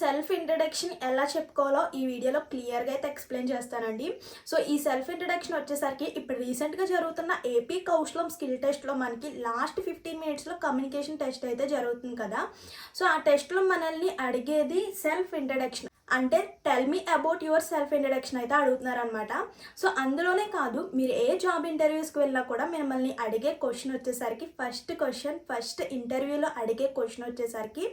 Self introduction ఎలా చెప్పుకోవాలో ఈ వీడియోలో క్లియర్గా అయితే ఎక్స్ప్లెయిన్ చేస్తానండి. సో ఈ సెల్ఫ్ ఇంట్రడక్షన్ వచ్చేసరికి ఇప్పుడు రీసెంట్గా జరుగుతున్న ఏపీ కౌశలం స్కిల్ టెస్ట్లో మనకి లాస్ట్ ఫిఫ్టీన్ మినిట్స్లో కమ్యూనికేషన్ టెస్ట్ అయితే జరుగుతుంది కదా. సో ఆ టెస్ట్లో మనల్ని అడిగేది సెల్ఫ్ ఇంట్రడక్షన్ అంటే tell me about yourself introduction అయితే అడుగుతున్నారనమాట సో అందులోనే కాదు మీరు ఏ జాబ్ ఇంటర్వ్యూస్కి వెళ్ళినా కూడా మిమ్మల్ని అడిగే క్వశ్చన్ వచ్చేసరికి ఫస్ట్ క్వశ్చన్ ఫస్ట్ ఇంటర్వ్యూలో అడిగే క్వశ్చన్ వచ్చేసరికి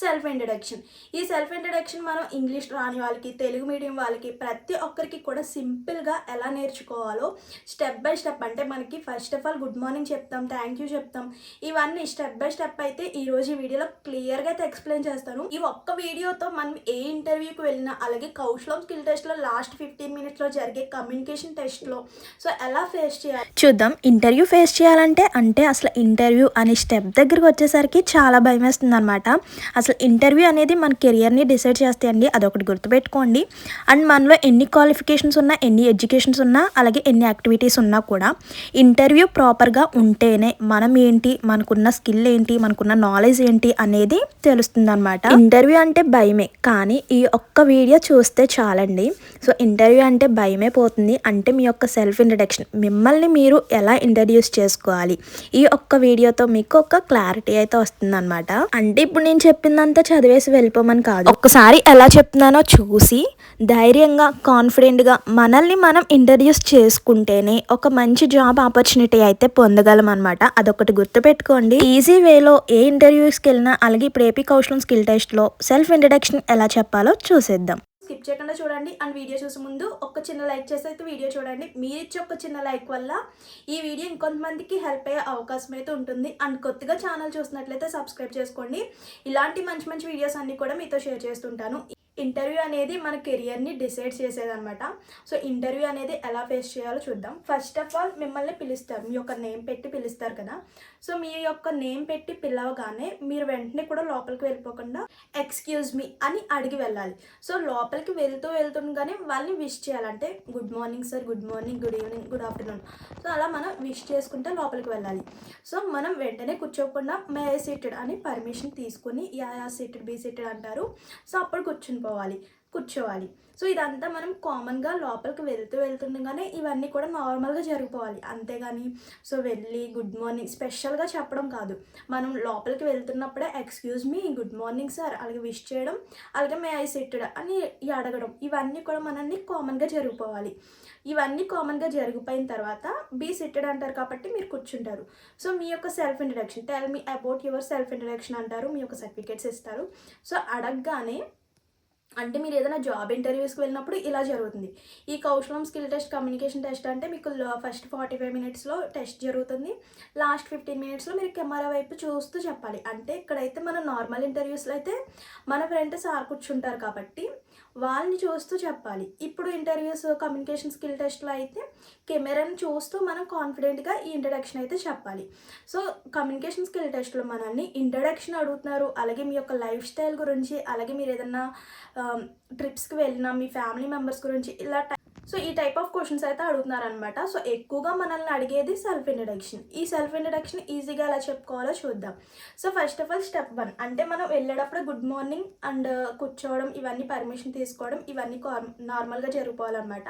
సెల్ఫ్ ఇంట్రడక్షన్ ఈ సెల్ఫ్ ఇంట్రడక్షన్ మనం ఇంగ్లీష్ రాని వాళ్ళకి తెలుగు మీడియం వాళ్ళకి ప్రతి ఒక్కరికి కూడా సింపుల్గా ఎలా నేర్చుకోవాలో స్టెప్ బై స్టెప్ అంటే మనకి first of all good morning చెప్తాం థ్యాంక్ యూ చెప్తాం. ఇవన్నీ స్టెప్ బై స్టెప్ అయితే ఈ రోజు ఈ వీడియోలో క్లియర్గా అయితే ఎక్స్ప్లెయిన్ చేస్తాను. ఈ ఒక్క వీడియోతో మనం ఏ ఇంటర్వ్యూకి వెళ్ళిన అలాగే కౌశలం స్కిల్ టెస్ట్లో లాస్ట్ ఫిఫ్టీన్ మినిట్స్లో జరిగే కమ్యూనికేషన్ టెస్ట్లో సో ఎలా ఫేస్ చేయాలి? చూద్దాం. ఇంటర్వ్యూ ఫేస్ చేయాలంటే అంటే అసలు ఇంటర్వ్యూ అనే స్టెప్ దగ్గరికి వచ్చేసరికి చాలా భయం వేస్తుంది అనమాట అసలు ఇంటర్వ్యూ అనేది మన కెరియర్ని డిసైడ్ చేస్తాయండి. అదొకటి గుర్తుపెట్టుకోండి. అండ్ మనలో ఎన్ని క్వాలిఫికేషన్స్ ఉన్నా ఎన్ని ఎడ్యుకేషన్స్ ఉన్నా అలాగే ఎన్ని యాక్టివిటీస్ ఉన్నా కూడా ఇంటర్వ్యూ ప్రాపర్గా ఉంటేనే మనం ఏంటి మనకున్న స్కిల్ ఏంటి మనకున్న నాలెడ్జ్ ఏంటి అనేది తెలుస్తుంది అనమాట ఇంటర్వ్యూ అంటే భయమే. కానీ ఈ ఒక్క వీడియో చూస్తే చాలండి. సో ఇంటర్వ్యూ అంటే భయమే పోతుంది. అంటే మీ యొక్క సెల్ఫ్ ఇంట్రడక్షన్. మిమ్మల్ని మీరు ఎలా ఇంట్రడ్యూస్ చేసుకోవాలి? ఈ ఒక్క వీడియోతో మీకు ఒక క్లారిటీ అయితే వస్తుందనమాట అంటే ఇప్పుడు నేను చెప్పిందంతా చదివేసి వెళ్ళిపోమని కాదు. ఒక్కసారి ఎలా చెప్తున్నానో చూసి ధైర్యంగా కాన్ఫిడెంట్గా మనల్ని మనం ఇంట్రడ్యూస్ చేసుకుంటేనే ఒక మంచి జాబ్ ఆపర్చునిటీ అయితే పొందగలం అనమాట అదొకటి గుర్తుపెట్టుకోండి. ఈజీ వేలో ఏ ఇంటర్వ్యూస్కి వెళ్ళినా అలాగే ఇప్పుడు ఏపీ కౌశలం స్కిల్ టెస్ట్లో సెల్ఫ్ ఇంట్రడక్షన్ ఎలా చెప్పాలో చూసేద్దాం. స్కిప్ చేయకుండా చూడండి. అండ్ వీడియో చూసే ముందు ఒక చిన్న లైక్ చేసి అయితే వీడియో చూడండి. మీరు ఇచ్చే ఒక చిన్న లైక్ వల్ల ఈ వీడియో ఇంకొంతమందికి హెల్ప్ అయ్యే అవకాశం అయితే ఉంటుంది. అండ్ కొత్తగా ఛానల్ చూసినట్లయితే సబ్స్క్రైబ్ చేసుకోండి. ఇలాంటి మంచి మంచి వీడియోస్ అన్నీ కూడా మీతో షేర్ చేస్తుంటాను. ఇంటర్వ్యూ అనేది మన కెరియర్ని డిసైడ్ చేసేదనమాట సో ఇంటర్వ్యూ అనేది ఎలా ఫేస్ చేయాలో చూద్దాం. ఫస్ట్ ఆఫ్ ఆల్ మిమ్మల్ని పిలుస్తారు. మీ యొక్క నేమ్ పెట్టి పిలుస్తారు కదా. సో మీ యొక్క నేమ్ పెట్టి పిలవగానే మీరు వెంటనే కూడా లోపలికి వెళ్ళిపోకుండా ఎక్స్క్యూజ్ మీ అని అడిగి వెళ్ళాలి. సో లోపలికి వెళ్తూ వెళ్తుండగానే వాళ్ళని విష్ చేయాలంటే good morning sir good morning good evening good afternoon so అలా మనం విష్ చేసుకుంటే లోపలికి వెళ్ళాలి. సో మనం వెంటనే కూర్చోకుండా మే సీటెడ్ అని పర్మిషన్ తీసుకుని yeah yeah seated be seated అంటారు. సో అప్పుడు కూర్చుని పోవాలి కూర్చోవాలి. సో ఇదంతా మనం కామన్గా లోపలికి వెళ్తూ వెళ్తుండగానే ఇవన్నీ కూడా నార్మల్గా జరిగిపోవాలి. అంతేగాని సో వెళ్ళి గుడ్ మార్నింగ్ స్పెషల్గా చెప్పడం కాదు. మనం లోపలికి వెళ్తున్నప్పుడే excuse me good morning sir అలాగే విష్ చేయడం అలాగే మే ఐ సెట్టెడ్ అని అడగడం. ఇవన్నీ కూడా మనల్ని కామన్గా జరిగిపోవాలి. ఇవన్నీ కామన్గా జరిగిపోయిన తర్వాత బీ సిట్టెడ్ అంటారు కాబట్టి మీరు కూర్చుంటారు. సో మీ యొక్క self introduction tell me about yourself introduction అంటారు మీ యొక్క సర్టిఫికేట్స్ ఇస్తారు. సో అడగగానే అంటే మీరు ఏదైనా జాబ్ ఇంటర్వ్యూస్కి వెళ్ళినప్పుడు ఇలా జరుగుతుంది. ఈ Kaushalam skill test communication test అంటే మీకు ఫస్ట్ ఫార్టీ ఫైవ్ మినిట్స్లో టెస్ట్ జరుగుతుంది. లాస్ట్ ఫిఫ్టీన్ మినిట్స్లో మీరు కెమెరా వైపు చూస్తూ చెప్పాలి. అంటే ఇక్కడైతే మన నార్మల్ ఇంటర్వ్యూస్లో అయితే మన ఫ్రెండ్ సార్ కూర్చుంటారు కాబట్టి వాళ్ళని చూస్తూ చెప్పాలి. ఇప్పుడు ఇంటర్వ్యూస్ కమ్యూనికేషన్ స్కిల్ టెస్ట్లో అయితే కెమెరాని చూస్తూ మనం కాన్ఫిడెంట్గా ఈ ఇంట్రడక్షన్ అయితే చెప్పాలి. సో కమ్యూనికేషన్ స్కిల్ టెస్ట్లో మనల్ని ఇంట్రడక్షన్ అడుగుతున్నారు. అలాగే మీ యొక్క లైఫ్ స్టైల్ గురించి అలాగే మీరు ఏదన్నా ట్రిప్స్కి వెళ్ళినా మీ ఫ్యామిలీ మెంబర్స్ గురించి ఇలా సో ఈ టైప్ ఆఫ్ క్వశ్చన్స్ అయితే అడుగుతున్నారనమాట సో ఎక్కువగా మనల్ని అడిగేది సెల్ఫ్ ఇంట్రడక్షన్ ఈ సెల్ఫ్ ఇంట్రడక్షన్ ఈజీగా ఎలా చెప్పుకోవాలో చూద్దాం. So first of all step one అంటే మనం వెళ్ళేటప్పుడు గుడ్ మార్నింగ్ అండ్ కూర్చోవడం ఇవన్నీ పర్మిషన్ తీసుకోవడం ఇవన్నీ నార్మల్గా జరిగిపోవాలన్నమాట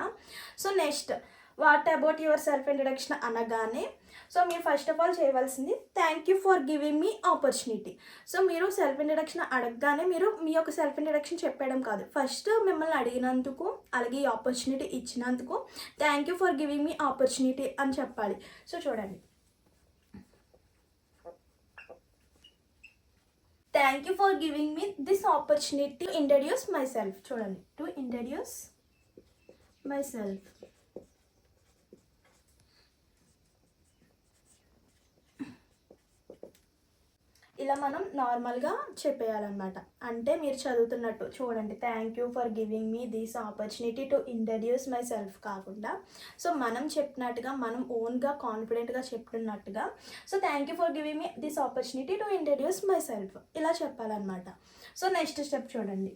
so next what about yourself introduction అనగానే సో మీరు ఫస్ట్ ఆఫ్ ఆల్ చేయవలసింది thank you for giving me opportunity so మీరు సెల్ఫ్ ఇంట్రడక్షన్ అడగగానే మీరు మీ యొక్క సెల్ఫ్ ఇంట్రడక్షన్ చెప్పడం కాదు. ఫస్ట్ మిమ్మల్ని అడిగినందుకు అలాగే ఈ ఆపర్చునిటీ ఇచ్చినందుకు thank you for giving me opportunity అని చెప్పాలి. సో చూడండి. Thank you for giving me this opportunity introduce myself చూడండి. టు ఇంట్రడ్యూస్ మై సెల్ఫ్ ఇలా మనం నార్మల్గా చెప్పేయాలన్నమాట. అంటే మీరు చదువుతున్నట్టు చూడండి thank you for giving me this opportunity to introduce myself కాకుండా సో మనం చెప్పినట్టుగా మనం ఓన్గా కాన్ఫిడెంట్గా చెప్తున్నట్టుగా so thank you for giving me this opportunity to introduce myself ఇలా చెప్పాలన్నమాట. సో నెక్స్ట్ స్టెప్ చూడండి.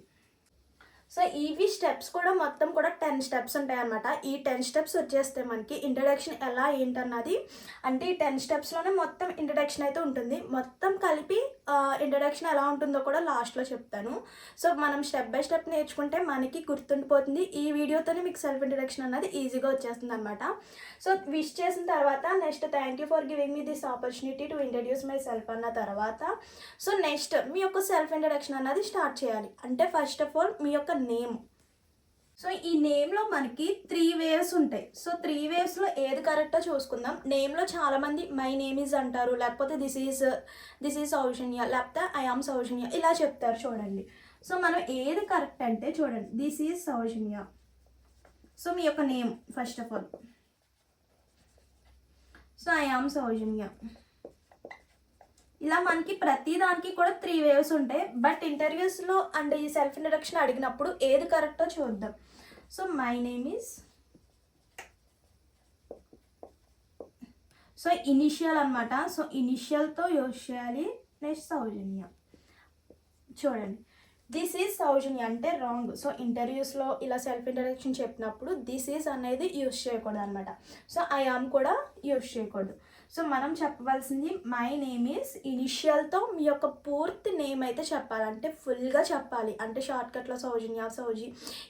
సో ఇవి స్టెప్స్ కూడా మొత్తం కూడా టెన్ స్టెప్స్ ఉంటాయి అనమాట ఈ టెన్ స్టెప్స్ వచ్చేస్తే మనకి ఇంట్రడక్షన్ ఎలా ఏంటన్నది అంటే ఈ టెన్ స్టెప్స్లోనే మొత్తం ఇంట్రడక్షన్ అయితే ఉంటుంది. మొత్తం కలిపి ఇంట్రడక్షన్ ఎలా ఉంటుందో కూడా లాస్ట్లో చెప్తాను. సో మనం స్టెప్ బై స్టెప్ నేర్చుకుంటే మనకి గుర్తుండిపోతుంది. ఈ వీడియోతోనే మీకు సెల్ఫ్ ఇంట్రడక్షన్ అన్నది ఈజీగా వచ్చేస్తుంది అనమాట సో విష్ చేసిన తర్వాత next thank you for giving me this opportunity to introduce myself అన్న తర్వాత. సో నెక్స్ట్ మీ యొక్క సెల్ఫ్ ఇంట్రడక్షన్ అన్నది స్టార్ట్ చేయాలి. అంటే ఫస్ట్ ఆఫ్ ఆల్ మీ యొక్క నేమ్. సో ఈ నేమ్లో మనకి త్రీ వేవ్స్ ఉంటాయి. సో త్రీ వేవ్స్లో ఏది కరెక్టో చూసుకుందాం. నేమ్లో చాలామంది మై నేమ్ ఈజ్ అంటారు. లేకపోతే this is this is Soujanya లేకపోతే ఐ ఆమ్ సౌజన్య ఇలా చెప్తారు చూడండి. సో మనం ఏది కరెక్ట్ అంటే చూడండి. దిస్ ఈజ్ సౌజన్య సో మీ యొక్క name first of all so I am Soujanya ఇలా మనకి ప్రతి దానికి కూడా త్రీ వేవ్స్ ఉంటాయి. బట్ ఇంటర్వ్యూస్లో అండ్ ఈ సెల్ఫ్ ఇంట్రడక్షన్ అడిగినప్పుడు ఏది కరెక్టో చూద్దాం. So my name is so initial అనమాట సో ఇనిషియల్తో యూజ్ చేయాలి నెక్స్ట్ సౌజన్య. చూడండి. దిస్ ఈజ్ సౌజన్య అంటే రాంగ్ సో ఇంటర్వ్యూస్లో ఇలా సెల్ఫ్ ఇంట్రడక్షన్ చెప్పినప్పుడు దిస్ ఈజ్ అనేది యూజ్ చేయకూడదు అనమాట సో ఐ ఆమ్ కూడా యూజ్ చేయకూడదు సో మనం చెప్పవలసింది మై నేమ్ ఈస్ ఇనిషియల్తో మీ యొక్క పూర్తి నేమ్ అయితే చెప్పాలి. అంటే ఫుల్గా చెప్పాలి. అంటే షార్ట్కట్లో సౌజన్య సౌజీ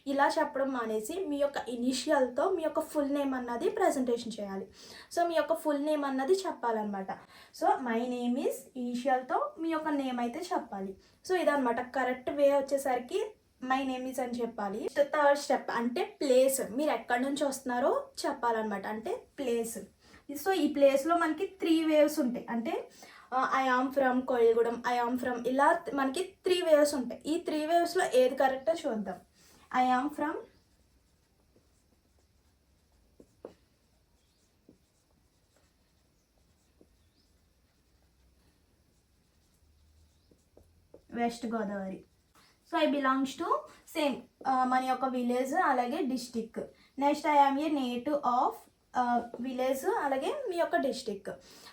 ఇలా చెప్పడం మానేసి మీ యొక్క ఇనిషియల్తో మీ యొక్క ఫుల్ నేమ్ అన్నది ప్రజెంటేషన్ చేయాలి. సో మీ యొక్క ఫుల్ నేమ్ అన్నది చెప్పాలన్నమాట. సో మై నేమ్ ఈస్ ఇనిషియల్తో మీ యొక్క నేమ్ అయితే చెప్పాలి. సో ఇదనమాట కరెక్ట్ వే వచ్చేసరికి మై నేమ్ ఈజ్ అని చెప్పాలి. థర్డ్ స్టెప్ అంటే ప్లేస్ మీరు ఎక్కడి నుంచి వస్తున్నారో చెప్పాలన్నమాట. అంటే ప్లేస్ సో ఈ ప్లేస్లో మనకి త్రీ వేవ్స్ ఉంటాయి. అంటే I am from Koilgudem I am from ఇలా మనకి త్రీ వేవ్స్ ఉంటాయి. ఈ త్రీ వేవ్స్లో ఏది కరెక్టో చూద్దాం. I am from west Godavari so I belongs to same మన యొక్క విలేజ్ అలాగే district next I am a native of village అలాగే మీ యొక్క డిస్టిక్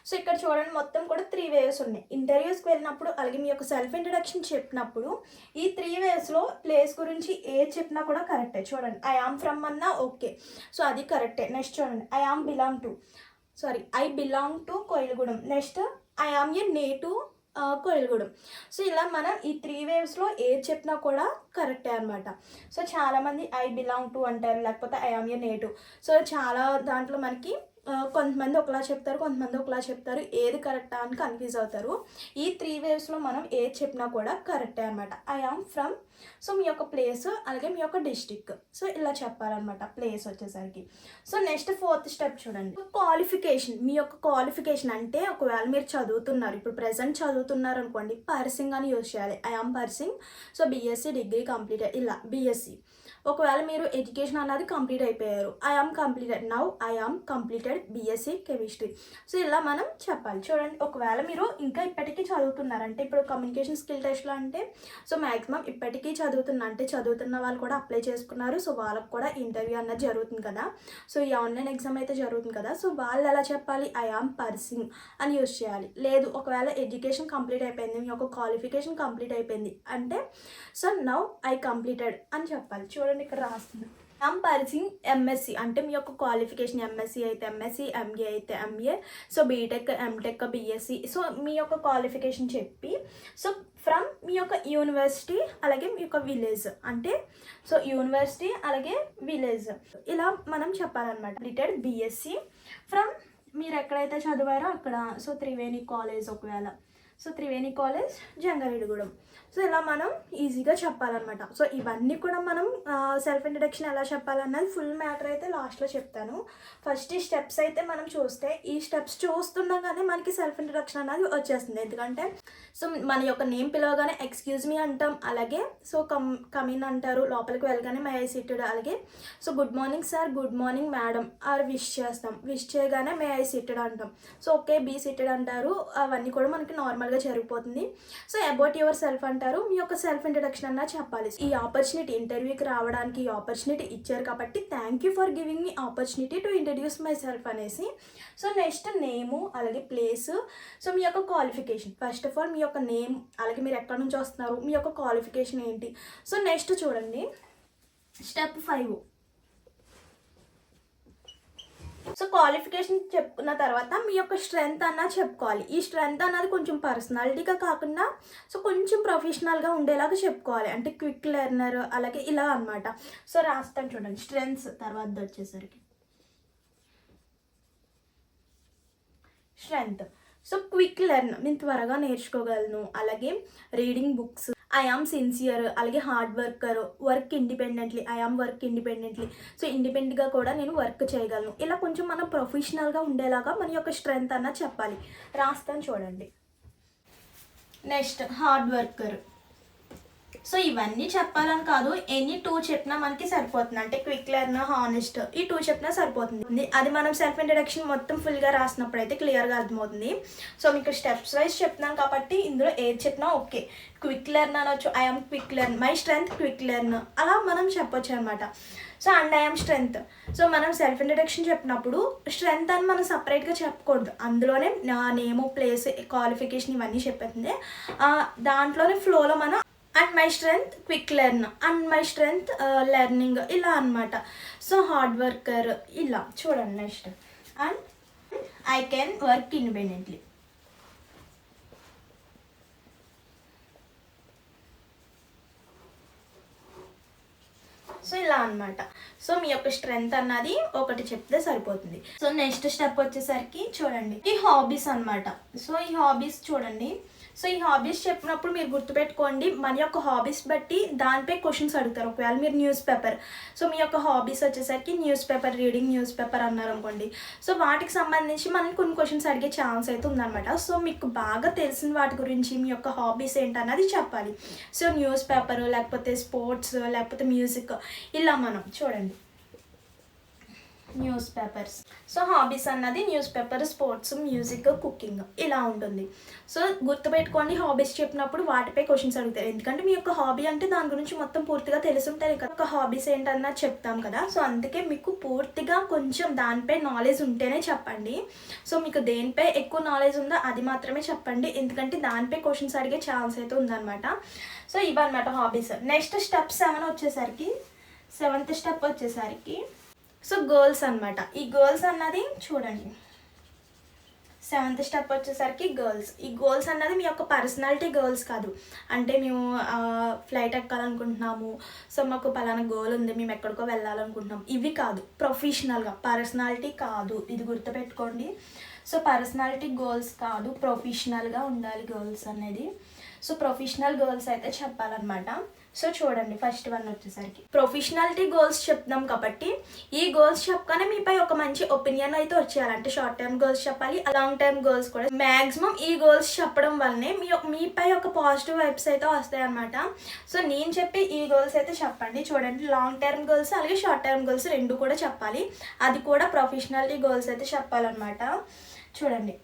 సో ఇక్కడ చూడండి మొత్తం కూడా త్రీ వేవ్స్ ఉన్నాయి. ఇంటర్వ్యూస్కి వెళ్ళినప్పుడు అలాగే మీ యొక్క సెల్ఫ్ ఇంట్రడక్షన్ చెప్పినప్పుడు ఈ త్రీ వేవ్స్లో ప్లేస్ గురించి ఏ చెప్పినా కూడా కరెక్టే చూడండి ఐ ఆమ్ ఫ్రమ్ అన్నా ఓకే సో అది కరెక్టే నెక్స్ట్ చూడండి I am belong to sorry I belong to Koilagudem next I am a native Koilagudem so ఇలా మనం ఈ త్రీ వేవ్స్లో ఏది చెప్పినా కూడా కరెక్టే అనమాట సో చాలామంది ఐ బిలాంగ్ టు అంటారు లేకపోతే I am a native so చాలా దాంట్లో మనకి కొంతమంది ఒకలా చెప్తారు కొంతమంది ఒకలా చెప్తారు. ఏది కరెక్టా అని కన్ఫ్యూజ్ అవుతారు. ఈ త్రీ వేవ్స్లో మనం ఏది చెప్పినా కూడా కరెక్టే అనమాట ఐ ఆమ్ ఫ్రమ్ సో మీ యొక్క ప్లేస్ అలాగే మీ యొక్క డిస్టిక్ సో ఇలా చెప్పాలన్నమాట ప్లేస్ వచ్చేసరికి. సో నెక్స్ట్ ఫోర్త్ స్టెప్ చూడండి. క్వాలిఫికేషన్ మీ యొక్క క్వాలిఫికేషన్ అంటే ఒకవేళ మీరు చదువుతున్నారు ఇప్పుడు ప్రజెంట్ చదువుతున్నారు అనుకోండి పర్సింగ్ అని యూజ్ చేయాలి. I am pursuing so BSc degree complete ఇలా బీఎస్సీ ఒకవేళ మీరు ఎడ్యుకేషన్ అన్నది కంప్లీట్ అయిపోయారు. I am completed now I am completed BSc chemistry so ఇలా మనం చెప్పాలి. చూడండి ఒకవేళ మీరు ఇంకా ఇప్పటికీ చదువుతున్నారంటే ఇప్పుడు కమ్యూనికేషన్ స్కిల్ టెస్ట్లో అంటే సో మ్యాక్సిమం ఇప్పటికీ చదువుతున్న అంటే చదువుతున్న వాళ్ళు కూడా అప్లై చేసుకున్నారు. సో వాళ్ళకి కూడా ఇంటర్వ్యూ అన్నది జరుగుతుంది కదా. సో ఈ ఆన్లైన్ ఎగ్జామ్ అయితే జరుగుతుంది కదా. సో వాళ్ళు ఎలా చెప్పాలి? ఐ ఆమ్ పర్సింగ్ అని యూజ్ చేయాలి. లేదు ఒకవేళ ఎడ్యుకేషన్ కంప్లీట్ అయిపోయింది మీ యొక్క క్వాలిఫికేషన్ కంప్లీట్ అయిపోయింది అంటే సో నౌ ఐ కంప్లీటెడ్ అని చెప్పాలి. చూడండి ఇక్కడ రాస్తుంది ఐమ్ పర్సింగ్ ఎంఎస్సి అంటే మీ యొక్క క్వాలిఫికేషన్ ఎంఎస్సి అయితే ఎంఎస్సి ఎంఏ అయితే MA so BTech MTech BSc so మీ యొక్క క్వాలిఫికేషన్ చెప్పి సో ఫ్రమ్ మీ యొక్క యూనివర్సిటీ అలాగే మీ యొక్క విలేజ్ అంటే సో యూనివర్సిటీ అలాగే విలేజ్ ఇలా మనం చెప్పాలన్నమాట రిటైర్డ్ బీఎస్సీ ఫ్రమ్ మీరు ఎక్కడైతే చదివారో అక్కడ సో త్రివేణి కాలేజ్ ఒకవేళ. So Triveni college Jangareddygudem. So ఇలా మనం ఈజీగా చెప్పాలన్నమాట. సో ఇవన్నీ కూడా మనం సెల్ఫ్ ఇంట్రడక్షన్ ఎలా చెప్పాలన్నది ఫుల్ మ్యాటర్ అయితే లాస్ట్లో చెప్తాను. ఫస్ట్ ఈ స్టెప్స్ అయితే మనం చూస్తే ఈ స్టెప్స్ చూస్తుండగానే మనకి సెల్ఫ్ ఇంట్రడక్షన్ అనేది వచ్చేస్తుంది. ఎందుకంటే సో మన యొక్క నేమ్ పిలవగానే ఎక్స్క్యూజ్ మీ అంటాం. అలాగే సో కమ్ కమిన్ అంటారు. లోపలికి వెళ్ళగానే మై ఐ సిట్టెడ్ అలాగే so good morning sir good morning madam or wish చేస్తాం. విష్ చేయగానే మే ఐ సిట్టెడ్ అంటాం. సో ఓకే బీ సిట్టెడ్ అంటారు. అవన్నీ కూడా మనకి నార్మల్గా జరిగిపోతుంది. సో అబౌట్ యువర్ సెల్ఫ్ అంటారు. మీ యొక్క సెల్ఫ్ ఇంట్రడక్షన్ అన్నా చెప్పాలి. ఈ ఆపర్చునిటీ ఇంటర్వ్యూకి రావడానికి ఈ ఆపర్చునిటీ ఇచ్చారు కాబట్టి thank you for giving me opportunity to introduce myself అనేసి. సో నెక్స్ట్ నేము అలాగే ప్లేస్ సో మీ యొక్క క్వాలిఫికేషన్ ఫస్ట్ ఆఫ్ ఆల్ మీ యొక్క నేమ్ అలాగే మీరు ఎక్కడి నుంచి వస్తున్నారు? మీ యొక్క క్వాలిఫికేషన్ ఏంటి? సో నెక్స్ట్ చూడండి. స్టెప్ ఫైవ్ సో క్వాలిఫికేషన్ చెప్పుకున్న తర్వాత మీ యొక్క స్ట్రెంగ్త్ అన్నా చెప్పుకోవాలి. ఈ స్ట్రెంగ్త్ అన్నది కొంచెం పర్సనాలిటీగా కాకుండా సో కొంచెం ప్రొఫెషనల్గా ఉండేలాగా చెప్పుకోవాలి. అంటే క్విక్ లెర్నర్ అలాగే ఇలా అన్నమాట. సో రాస్తాను చూడండి. స్ట్రెంగ్స్ తర్వాత వచ్చేసరికి. స్ట్రెంగ్త్ సో క్విక్ లెర్న్ నేను త్వరగా నేర్చుకోగలను. అలాగే reading books I am sincere అలాగే hard worker work independently I am work independently so ఇండిపెండెంట్గా కూడా నేను వర్క్ చేయగలను. ఇలా కొంచెం మనం ప్రొఫెషనల్గా ఉండేలాగా మన యొక్క స్ట్రెంగ్త్ అన్న చెప్పాలి. రాస్తాను చూడండి. నెక్స్ట్ హార్డ్ వర్కర్ సో ఇవన్నీ చెప్పాలని కాదు ఎనీ టూ చెప్పినా మనకి సరిపోతుంది. అంటే క్విక్ లెర్న్ హానెస్ట్ ఈ టూ చెప్పినా సరిపోతుంది. అది మనం సెల్ఫ్ ఇంట్రడక్షన్ మొత్తం ఫుల్గా రాసినప్పుడు అయితే క్లియర్గా అర్థమవుతుంది. సో మీకు స్టెప్స్ వైజ్ చెప్తున్నాను కాబట్టి ఇందులో ఏది చెప్పినా ఓకే క్విక్ లెర్న్ అనొచ్చు I'm quick learn my strength quick learn అలా మనం చెప్పొచ్చు అనమాట so and I'm strength so మనం సెల్ఫ్ ఇంట్రడక్షన్ చెప్పినప్పుడు స్ట్రెంగ్త్ అని మనం సపరేట్గా చెప్పకూడదు. అందులోనే నా నేము ప్లేస్ క్వాలిఫికేషన్ ఇవన్నీ చెప్పేస్తుంది. దాంట్లోనే ఫ్లోలో మనం and my strength quick learn and my strength learning ఇలా అన్నమాట. సో హార్డ్ వర్కర్ ఇలా. చూడండి next and I can work independently so ఇలా అన్నమాట. సో మీ యొక్క స్ట్రెంగ్త్ అన్నది ఒకటి చెప్తే సరిపోతుంది. సో నెక్స్ట్ స్టెప్ వచ్చేసరికి చూడండి. ఈ హాబీస్ అన్నమాట. సో ఈ హాబీస్ చూడండి. సో ఈ హాబీస్ చెప్పినప్పుడు మీరు గుర్తుపెట్టుకోండి మన యొక్క హాబీస్ బట్టి దానిపై క్వశ్చన్స్ అడుగుతారు. ఒకవేళ మీరు న్యూస్ పేపర్ సో మీ యొక్క హాబీస్ వచ్చేసరికి newspaper reading newspaper అన్నారు అనుకోండి సో వాటికి సంబంధించి మనం కొన్ని క్వశ్చన్స్ అడిగే ఛాన్స్ అయితే ఉందన్నమాట. సో మీకు బాగా తెలిసిన వాటి గురించి మీ యొక్క హాబీస్ ఏంటన్నది చెప్పాలి. సో న్యూస్ పేపర్ లేకపోతే స్పోర్ట్స్ లేకపోతే మ్యూజిక్ ఇలా మనం చూడండి. Newspapers. సో హాబీస్ అన్నది newspaper sports music cooking ఇలా ఉంటుంది. సో గుర్తుపెట్టుకోండి హాబీస్ చెప్పినప్పుడు వాటిపై క్వశ్చన్స్ అడుగుతారు. ఎందుకంటే మీ యొక్క హాబీ అంటే దాని గురించి మొత్తం పూర్తిగా తెలిసి ఉంటుంది కదా. ఒక హాబీస్ ఏంటన్న చెప్తాం కదా. సో అందుకే మీకు పూర్తిగా కొంచెం దానిపై నాలెడ్జ్ ఉంటేనే చెప్పండి. సో మీకు దేనిపై ఎక్కువ నాలెడ్జ్ ఉందో అది మాత్రమే చెప్పండి. ఎందుకంటే దానిపై క్వశ్చన్స్ అడిగే ఛాన్స్ అయితే ఉందన్నమాట. సో ఇవన్నమాట హాబీస్. నెక్స్ట్ స్టెప్ సెవెన్ వచ్చేసరికి సెవెంత్ స్టెప్ వచ్చేసరికి సో గర్ల్స్ అన్నమాట. ఈ గర్ల్స్ అన్నది చూడండి. సెవెంత్ స్టెప్ వచ్చేసరికి గర్ల్స్ ఈ గోల్స్ అన్నది మీ యొక్క పర్సనాలిటీ గర్ల్స్ కాదు. అంటే మేము ఫ్లైట్ ఎక్కాలనుకుంటున్నాము. సో మాకు పలానా గోల్ ఉంది మేము ఎక్కడికో వెళ్ళాలనుకుంటున్నాం. ఇవి కాదు. ప్రొఫెషనల్గా పర్సనాలిటీ కాదు. ఇది గుర్తుపెట్టుకోండి. సో పర్సనాలిటీ గోల్స్ కాదు. ప్రొఫెషనల్గా ఉండాలి గర్ల్స్ అనేది. సో ప్రొఫెషనల్ గర్ల్స్ అయితే చెప్పాలన్నమాట. సో చూడండి ఫస్ట్ వన్ వచ్చేసరికి. ప్రొఫెషనాలిటీ గోల్స్ చెప్తున్నాం కాబట్టి ఈ గోల్స్ చెప్పగానే మీపై ఒక మంచి ఒపీనియన్ అయితే వచ్చేయాలి అంటే షార్ట్ టర్మ్ గోల్స్ చెప్పాలి లాంగ్ టర్మ్ గోల్స్ కూడా. మాక్సిమం ఈ గోల్స్ చెప్పడం వల్లనే మీ మీపై ఒక పాజిటివ్ వైబ్స్ అయితే వస్తాయి అనమాట సో నేను చెప్పి ఈ గోల్స్ అయితే చెప్పండి. చూడండి లాంగ్ టర్మ్ గోల్స్ అలాగే షార్ట్ టర్మ్ గోల్స్ రెండు కూడా చెప్పాలి. అది కూడా ప్రొఫెషనాలిటీ గోల్స్ అయితే చెప్పాలన్నమాట. చూడండి.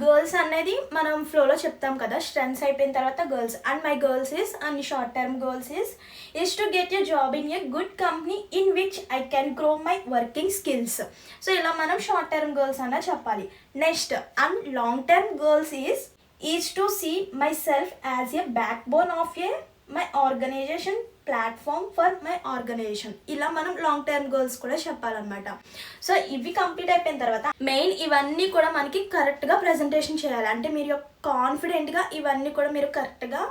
గర్ల్స్ అనేది మనం ఫ్లోలో చెప్తాం కదా స్ట్రెంగ్స్ అయిపోయిన తర్వాత goals and my goals is and short term goals is is to get a job in a good company in which I can grow my working skills so ఇలా మనం షార్ట్ టర్మ్ గర్ల్స్ అన్న చెప్పాలి. Next and long term goals is is to see myself as a backbone of a my organization platform for my organization ఇలా మనం long term goals కూడా చెప్పాలన్నమాట. So ఇవి complete అయిపోయిన తర్వాత మెయిన్ ఇవన్నీ కూడా మనకి కరెక్ట్గా ప్రజెంటేషన్ చేయాలి. అంటే మీరు కాన్ఫిడెంట్గా ఇవన్నీ కూడా మీరు కరెక్ట్గా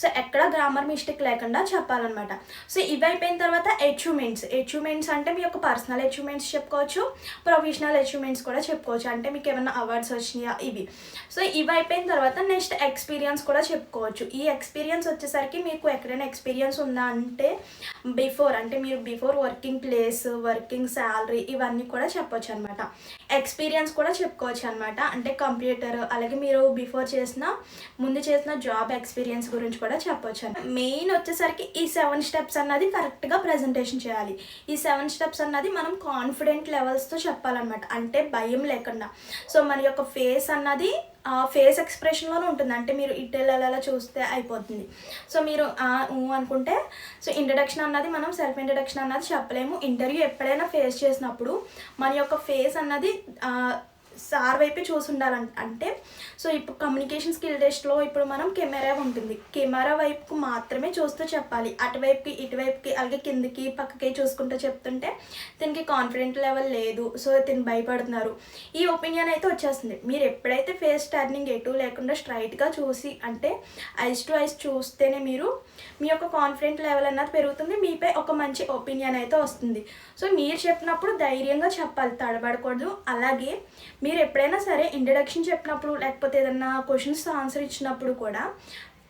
సో ఎక్కడ గ్రామర్ మిస్టేక్ లేకుండా చెప్పాలన్నమాట. సో ఇవి అయిపోయిన తర్వాత అచీవ్మెంట్స్. అచీవ్మెంట్స్ అంటే మీ యొక్క పర్సనల్ అచీవ్మెంట్స్ చెప్పుకోవచ్చు ప్రొఫెషనల్ అచీవ్మెంట్స్ కూడా చెప్పుకోవచ్చు. అంటే మీకు ఏమైనా అవార్డ్స్ వచ్చినాయా? ఇవి. సో ఇవి అయిపోయిన తర్వాత నెక్స్ట్ ఎక్స్పీరియన్స్ కూడా చెప్పుకోవచ్చు. ఈ ఎక్స్పీరియన్స్ వచ్చేసరికి మీకు ఎక్కడైనా ఎక్స్పీరియన్స్ ఉందా అంటే బిఫోర్ అంటే మీరు before working place working salary ఇవన్నీ కూడా చెప్పొచ్చు అనమాట ఎక్స్పీరియన్స్ కూడా చెప్పుకోవచ్చు అనమాట అంటే కంప్యూటర్ అలాగే మీరు బిఫోర్ చేసిన ముందు చేసిన జాబ్ ఎక్స్పీరియన్స్ గురించి కూడా చెప్పొచ్చు మెయిన్ వచ్చేసరికి ఈ సెవెన్ స్టెప్స్ అన్నది కరెక్ట్గా ప్రజెంటేషన్ చేయాలి. ఈ సెవెన్ స్టెప్స్ అన్నది మనం కాన్ఫిడెంట్ లెవెల్స్తో చెప్పాలన్నమాట. అంటే భయం లేకుండా. సో మన యొక్క ఫేస్ అన్నది ఫేస్ ఎక్స్ప్రెషన్లోనే ఉంటుంది. అంటే మీరు ఇటెల్లలా చూస్తే అయిపోతుంది. సో మీరు ఊ అనుకుంటే సో ఇంట్రడక్షన్ అన్నది మనం సెల్ఫ్ ఇంట్రడక్షన్ అన్నది చెప్పలేము. ఇంటర్వ్యూ ఎప్పుడైనా ఫేస్ చేసినప్పుడు మన యొక్క ఫేస్ అన్నది సార్ వైపే చూసి అంటే సో ఇప్పుడు కమ్యూనికేషన్ స్కిల్ టెస్ట్లో ఇప్పుడు మనం కెమెరా ఉంటుంది. కెమెరా వైపుకు మాత్రమే చూస్తూ చెప్పాలి. అటువైపుకి ఇటువైపుకి అలాగే కిందికి పక్కకి చూసుకుంటూ చెప్తుంటే దీనికి కాన్ఫిడెంట్ లెవెల్ లేదు. సో తిని భయపడుతున్నారు. ఈ ఒపీనియన్ అయితే వచ్చేస్తుంది. మీరు ఎప్పుడైతే ఫేస్ టర్నింగ్ ఎటు లేకుండా స్ట్రైట్గా చూసి అంటే ఐస్ టు ఐస్ చూస్తేనే మీరు మీ యొక్క కాన్ఫిడెంట్ లెవెల్ అన్నది పెరుగుతుంది. మీపై ఒక మంచి ఒపీనియన్ అయితే వస్తుంది. సో మీరు చెప్పినప్పుడు ధైర్యంగా చెప్పాలి. తడబడకూడదు. అలాగే మీ మీరు ఎప్పుడైనా సరే ఇంట్రడక్షన్ చెప్పినప్పుడు లేకపోతే ఏదన్నా క్వశ్చన్స్ ఆన్సర్ ఇచ్చినప్పుడు కూడా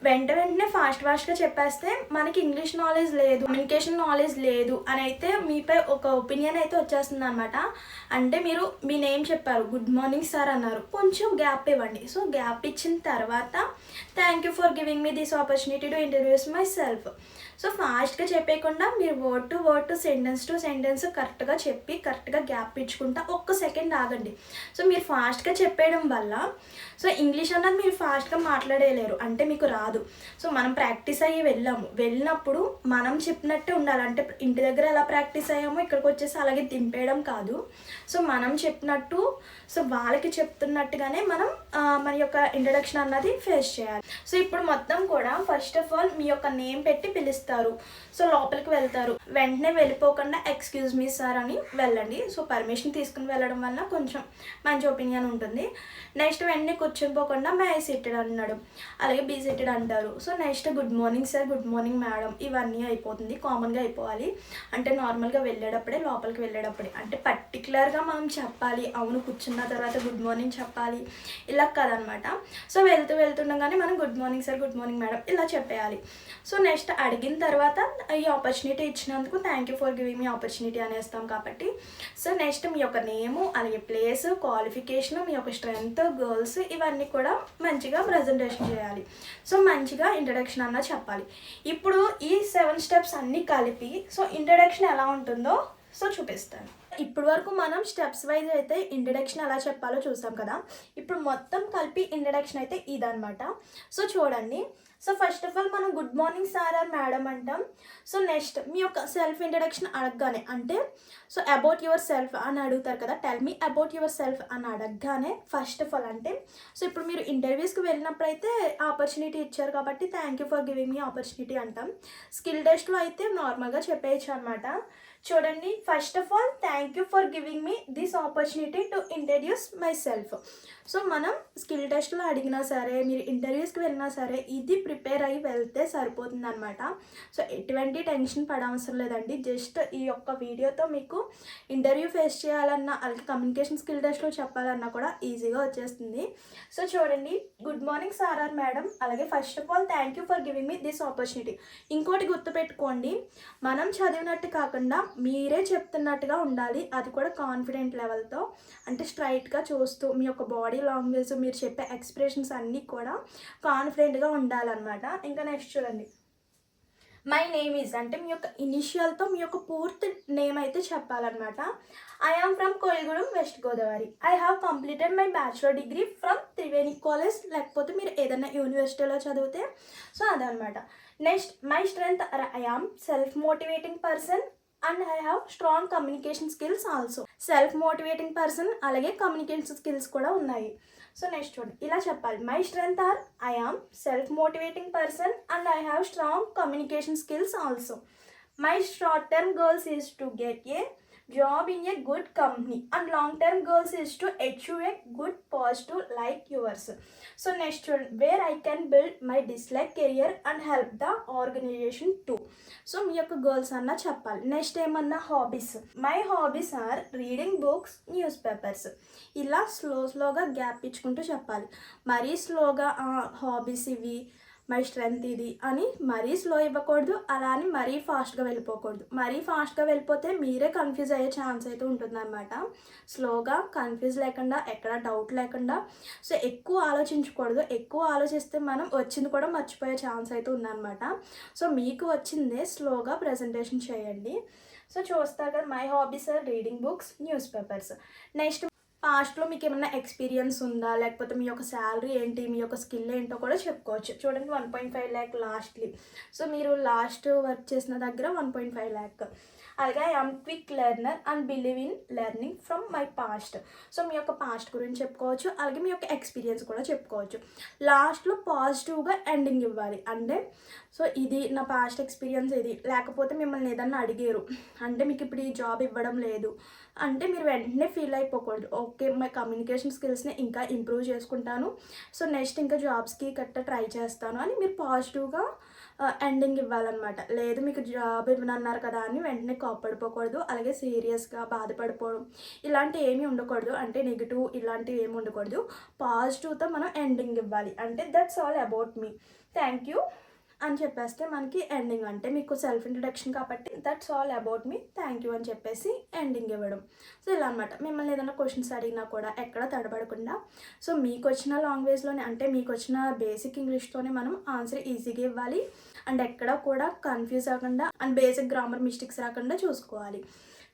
వెంట వెంటనే ఫాస్ట్ ఫాస్ట్గా చెప్పేస్తే మనకి ఇంగ్లీష్ నాలెడ్జ్ లేదు కమ్యూనికేషన్ నాలెడ్జ్ లేదు అని అయితే మీపై ఒక ఒపీనియన్ అయితే వచ్చేస్తుంది అనమాట అంటే మీరు మీ నేమ్ చెప్పారు గుడ్ మార్నింగ్ సార్ అన్నారు. కొంచెం గ్యాప్ ఇవ్వండి. సో గ్యాప్ ఇచ్చిన తర్వాత thank you for giving me this opportunity to introduce myself so ఫాస్ట్గా చెప్పేయకుండా మీరు word to word to sentence to sentence కరెక్ట్గా చెప్పి కరెక్ట్గా గ్యాప్ ఇచ్చుకుంటా ఒక్క సెకండ్ ఆగండి. సో మీరు ఫాస్ట్గా చెప్పేయడం వల్ల సో ఇంగ్లీష్ అన్నది మీరు ఫాస్ట్గా మాట్లాడేయలేరు. అంటే మీకు కాదు. సో మనం ప్రాక్టీస్ అయ్యి వెళ్ళాము. వెళ్ళినప్పుడు మనం చెప్పినట్టే ఉండాలి. అంటే ఇంటి దగ్గర ఎలా ప్రాక్టీస్ అయ్యామో ఇక్కడికి వచ్చేసి అలాగే దింపేయడం కాదు. సో మనం చెప్పినట్టు సో వాళ్ళకి చెప్తున్నట్టుగానే మనం మన యొక్క ఇంట్రడక్షన్ అన్నది ఫేస్ చేయాలి. సో ఇప్పుడు మొత్తం కూడా ఫస్ట్ ఆఫ్ ఆల్ మీ యొక్క నేమ్ పెట్టి పిలుస్తారు. సో లోపలికి వెళ్తారు. వెంటనే వెళ్ళిపోకుండా ఎక్స్క్యూజ్ మీ సార్ అని వెళ్ళండి. సో పర్మిషన్ తీసుకుని వెళ్ళడం వల్ల కొంచెం మంచి ఒపీనియన్ ఉంటుంది. నెక్స్ట్ వెంటనే కూర్చొని పోకుండా మే సీటెడ్ అన్నాడు. అలాగే బీ సీటెడ్ అంటారు. So next good morning sir good morning madam ఇవన్నీ అయిపోతుంది. కామన్గా అయిపోవాలి. అంటే నార్మల్గా వెళ్ళేటప్పుడే లోపలికి వెళ్ళేటప్పుడే. అంటే పర్టికులర్గా మనం చెప్పాలి. అవును కూర్చున్న తర్వాత గుడ్ మార్నింగ్ చెప్పాలి. ఇలా కదనమాట. సో వెళ్తూ వెళ్తుండగానే మనం good morning sir good morning madam ఇలా చెప్పేయాలి. సో నెక్స్ట్ అడిగిన తర్వాత ఈ ఆపర్చునిటీ ఇచ్చినందుకు thank you for giving me opportunity అనేస్తాం కాబట్టి. సో నెక్స్ట్ మీ యొక్క నేము అలాగే ప్లేస్ క్వాలిఫికేషన్ మీ యొక్క స్ట్రెంగ్త్ గర్ల్స్ ఇవన్నీ కూడా మంచిగా ప్రజెంటేషన్ చేయాలి. సో మంచిగా ఇంట్రడక్షన్ అన్న చెప్పాలి. ఇప్పుడు ఈ సెవెన్ స్టెప్స్ అన్నీ కలిపి సో ఇంట్రడక్షన్ ఎలా ఉంటుందో సో చూపిస్తాను. ఇప్పటి వరకు మనం స్టెప్స్ వైజ్ అయితే ఇంట్రడక్షన్ ఎలా చెప్పాలో చూసాం కదా. ఇప్పుడు మొత్తం కలిపి ఇంట్రడక్షన్ అయితే ఇదనమాట సో చూడండి. సో ఫస్ట్ ఆఫ్ ఆల్ మనం good morning sir or madam అంటాం. సో నెక్స్ట్ మీ యొక్క సెల్ఫ్ ఇంట్రడక్షన్ అడగగానే అంటే సో అబౌట్ యువర్ సెల్ఫ్ అని అడుగుతారు కదా. Tell me about yourself అని అడగగానే ఫస్ట్ ఆఫ్ ఆల్ అంటే సో ఇప్పుడు మీరు ఇంటర్వ్యూస్కి వెళ్ళినప్పుడు అయితే ఆపర్చునిటీ ఇచ్చారు కాబట్టి thank you for giving me opportunity అంటాం. స్కిల్ టెస్ట్లో అయితే నార్మల్గా చెప్పేయచ్చు అనమాట చూడండి. First of all thank thank you for giving me this opportunity to introduce myself so మనం స్కిల్ టెస్ట్లో అడిగినా సరే మీరు ఇంటర్వ్యూస్కి వెళ్ళినా సరే ఇది ప్రిపేర్ అయ్యి వెళ్తే సరిపోతుంది అనమాట సో ఎటువంటి టెన్షన్ పడవసరం లేదండి. జస్ట్ ఈ యొక్క వీడియోతో మీకు ఇంటర్వ్యూ ఫేస్ చేయాలన్నా అలాగే కమ్యూనికేషన్ స్కిల్ టెస్ట్లో చెప్పాలన్నా కూడా ఈజీగా వచ్చేస్తుంది. సో చూడండి. Good morning sir or madam అలాగే first of all thank you for giving me this opportunity ఇంకోటి గుర్తుపెట్టుకోండి. మనం చదివినట్టు కాకుండా మీరే చెప్తున్నట్టుగా ఉండాలి. అది కూడా కాన్ఫిడెంట్ లెవెల్తో అంటే స్ట్రైట్గా చూస్తూ మీ యొక్క బాడీ లాంగ్వేజ్ మీరు చెప్పే ఎక్స్ప్రెషన్స్ అన్నీ కూడా కాన్ఫిడెంట్గా ఉండాలన్నమాట. ఇంకా నెక్స్ట్ చూడండి. మై నేమ్ ఈజ్ అంటే మీ యొక్క ఇనిషియల్తో మీ యొక్క పూర్తి నేమ్ అయితే చెప్పాలన్నమాట. I am from Koyagudem west Godavari I have completed my bachelor degree from Triveni college లేకపోతే మీరు ఏదైనా యూనివర్సిటీలో చదివితే సో అదనమాట next my strength I am self motivating person and I have strong communication skills also self motivating person అలాగే communication skills కూడా ఉన్నాయి. So next చూడండి ఇలా చెప్పాలి. My strength or I am self motivating person and I have strong communication skills also my short term goals is to get a job in a good company and long term goals is to achieve a good positive like yours so next where I can build my dislike career and help the organisation to so మీ యొక్క goals అన్న చెప్పాలి. Next ఏమన్నా hobbies my hobbies are reading books newspapers ఇలా slow స్లోగా gap ఇచ్చుకుంటూ చెప్పాలి. మరీ స్లోగా హాబీస్ ఇవి మై స్ట్రెంగ్త్ ఇది అని మరీ స్లో ఇవ్వకూడదు అలా అని మరీ ఫాస్ట్గా వెళ్ళిపోకూడదు. మరీ ఫాస్ట్గా వెళ్ళిపోతే మీరే కన్ఫ్యూజ్ అయ్యే ఛాన్స్ అయితే ఉంటుందన్నమాట. స్లోగా కన్ఫ్యూజ్ లేకుండా ఎక్కడ డౌట్ లేకుండా. సో ఎక్కువ ఆలోచించకూడదు. ఎక్కువ ఆలోచిస్తే మనం వచ్చింది కూడా మర్చిపోయే ఛాన్స్ అయితే ఉందన్నమాట. సో మీకు వచ్చిందే స్లోగా ప్రజెంటేషన్ చేయండి. సో చూస్తారు కదా my hobbies are reading books newspapers next పాస్ట్లో మీకు ఏమైనా ఎక్స్పీరియన్స్ ఉందా? లేకపోతే మీ యొక్క శాలరీ ఏంటి? మీ యొక్క స్కిల్ ఏంటో కూడా చెప్పుకోవచ్చు. చూడండి one point five lakh lastly so మీరు లాస్ట్ వర్క్ చేసిన దగ్గర వన్ పాయింట్ ఫైవ్ ల్యాక్ అలాగే I'm quick learner and believe in learning from my past so మీ యొక్క పాస్ట్ గురించి చెప్పుకోవచ్చు. అలాగే మీ యొక్క ఎక్స్పీరియన్స్ కూడా చెప్పుకోవచ్చు. లాస్ట్లో పాజిటివ్గా ఎండింగ్ ఇవ్వాలి. అంటే సో ఇది నా పాస్ట్ ఎక్స్పీరియన్స్ ఇది. లేకపోతే మిమ్మల్ని ఏదన్నా అడిగారు. అంటే మీకు ఇప్పుడు ఈ జాబ్ ఇవ్వడం లేదు. అంటే మీరు వెంటనే ఫీల్ అయిపోకూడదు. ఓకే మై కమ్యూనికేషన్ స్కిల్స్ని ఇంకా ఇంప్రూవ్ చేసుకుంటాను. సో నెక్స్ట్ ఇంకా జాబ్స్కి కట్ట ట్రై చేస్తాను అని మీరు పాజిటివ్గా ఎండింగ్ ఇవ్వాలన్నమాట. లేదు మీకు జాబ్ ఇవ్వనన్నారు కదా అని వెంటనే కోప్పడిపోకూడదు అలాగే సీరియస్గా బాధపడిపోవడం ఇలాంటివి ఏమీ ఉండకూడదు. అంటే నెగిటివ్ ఇలాంటివి ఏమి ఉండకూడదు. పాజిటివ్తో మనం ఎండింగ్ ఇవ్వాలి. అంటే that's all about me thank you అని చెప్పేస్తే మనకి ఎండింగ్ అంటే మీకు సెల్ఫ్ ఇంట్రడక్షన్ కాబట్టి that's all about me thank you అని చెప్పేసి ఎండింగ్ ఇవ్వడం. సో ఇలా అనమాట మిమ్మల్ని ఏదైనా క్వశ్చన్స్ అడిగినా కూడా ఎక్కడ తడబడకుండా సో మీకు వచ్చిన లాంగ్వేజ్లోనే అంటే మీకు వచ్చిన బేసిక్ ఇంగ్లీష్తోనే మనం ఆన్సర్ ఈజీగా ఇవ్వాలి. అండ్ ఎక్కడ కూడా కన్ఫ్యూజ్ అవ్వకుండా అండ్ బేసిక్ గ్రామర్ మిస్టేక్స్ రాకుండా చూసుకోవాలి.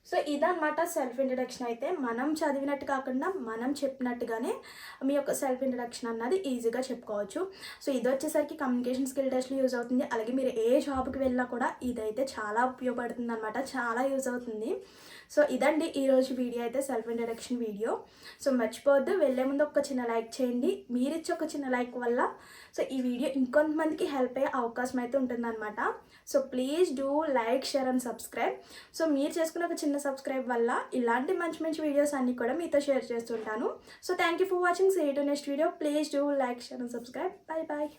సో ఇదనమాట సెల్ఫ్ ఇంట్రడక్షన్ అయితే. మనం చదివినట్టు కాకుండా మనం చెప్పినట్టుగానే మీ యొక్క సెల్ఫ్ ఇంట్రడక్షన్ అన్నది ఈజీగా చెప్పుకోవచ్చు. సో ఇది వచ్చేసరికి కమ్యూనికేషన్ స్కిల్ టెస్ట్లో యూజ్ అవుతుంది. అలాగే మీరు ఏ జాబ్కి వెళ్ళినా కూడా ఇదైతే చాలా ఉపయోగపడుతుంది అనమాట చాలా యూజ్ అవుతుంది. సో ఇదండి ఈరోజు వీడియో అయితే సెల్ఫ్ ఇంట్రడక్షన్ వీడియో. సో మర్చిపోవద్దు వెళ్ళే ముందు ఒక చిన్న లైక్ చేయండి. మీరు ఒక చిన్న లైక్ వల్ల సో ఈ వీడియో ఇంకొంతమందికి హెల్ప్ అయ్యే అవకాశం అయితే ఉంటుందన్నమాట. So please do like share and subscribe. So మీరు చేసుకున్న ఒక చిన్న సబ్స్క్రైబ్ వల్ల ఇలాంటి మంచి మంచి వీడియోస్ అన్నీ కూడా మీతో షేర్ చేస్తుంటాను. So thank you for watching. Say to next video. Please do like share and subscribe. Bye bye